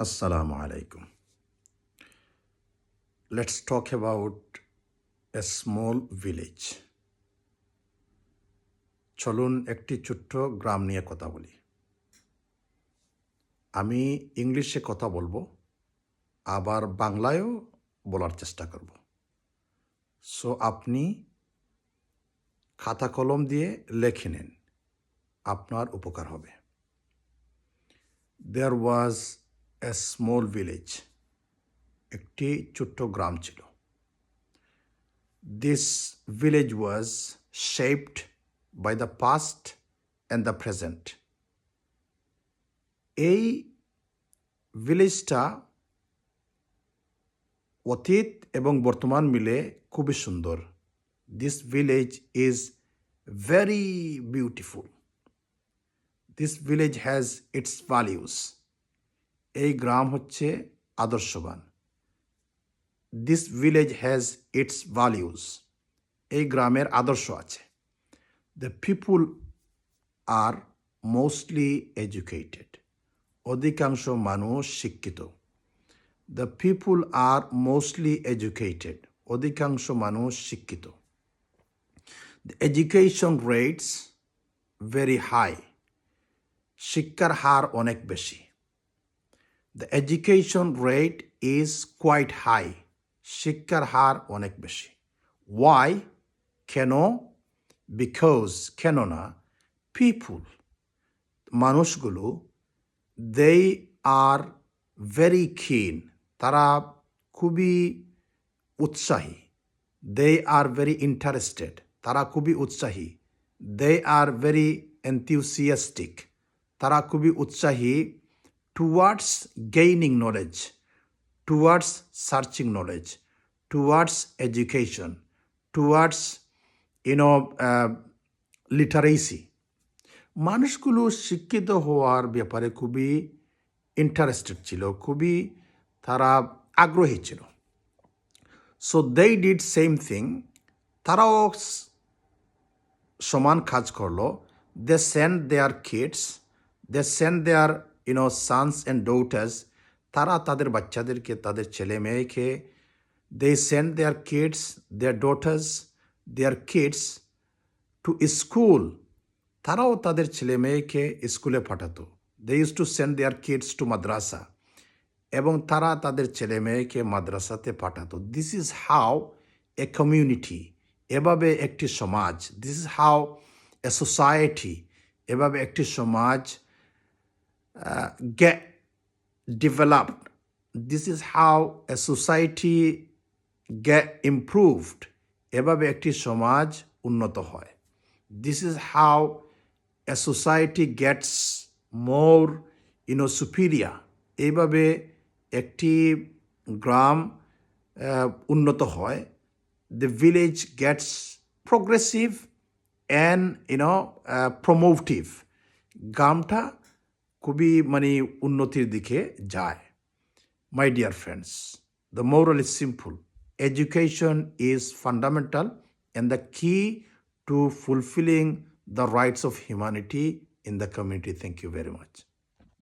Assalamu alaikum. Let's talk about a small village. চলুন একটি ছোট্ট গ্রাম নিয়ে কথা বলি আমি ইংলিশে কথা বলব, আবার বাংলায়ও বলার চেষ্টা করব সো আপনি খাতা কলম দিয়ে লেখে নেন, আপনার উপকার হবে দেয়ার ওয়াজ এ স্মল ভিলেজ একটি ছোট্ট গ্রাম ছিল। This village was shaped by the past and the present এই ভিলেজটা অতীত এবং বর্তমান মিলে খুবই সুন্দর। This village is very beautiful this village has its values এই গ্রাম হচ্ছে আদর্শবান। This village has its values এই গ্রামের আদর্শ আছে। The people are mostly educated অধিকাংশ মানুষ শিক্ষিত। The people are mostly educated অধিকাংশ মানুষ শিক্ষিত। The education rates very high শিক্ষার হার অনেক বেশি। The education rate is quite high শিক্ষার হার অনেক বেশি ওয়াই কেন বিকজ কেননা পিপুল মানুষগুলো দে আর ভেরি ক্ষীণ তারা খুবই উৎসাহী দে আর ভেরি ইন্টারেস্টেড তারা খুবই উৎসাহী দে আর ভেরি এনথিউসিয়াস্টিক তারা খুবই উৎসাহী towards gaining knowledge towards searching knowledge towards education towards you know literacy মানুষগুলো শিক্ষিত হওয়ার ব্যাপারে খুবই ইন্টারেস্টেড ছিল, খুবই তারা আগ্রহী ছিল। So they did same thing তারাও সমান কাজ করল। They send their kids they send their you know sons and daughters তারা তাদের বাচ্চাদেরকে, তাদের ছেলে মেয়েকে they send their kids their daughters their kids to school তারাও তাদের ছেলে মেয়েকে স্কুলে পাঠাতো। They use to send their kids to madrasa. এবং তারা তাদের ছেলে মেয়েকে মাদ্রাসাতে পাঠাতো। This is how a community এভাবে একটি সমাজ this is how a society এভাবে একটি সমাজ get developed. This is how a society get improved. এভাবে একটি সমাজ উন্নত হয় this is how a society gets more you know superior এইভাবে একটি গ্রাম উন্নত হয় the village gets progressive and you know promotive গ্রামটা খুবই মানে উন্নতির দিকে যায় My dear friends, the moral is simple. Education is fundamental and the key to fulfilling the rights of humanity in the community. Thank you very much.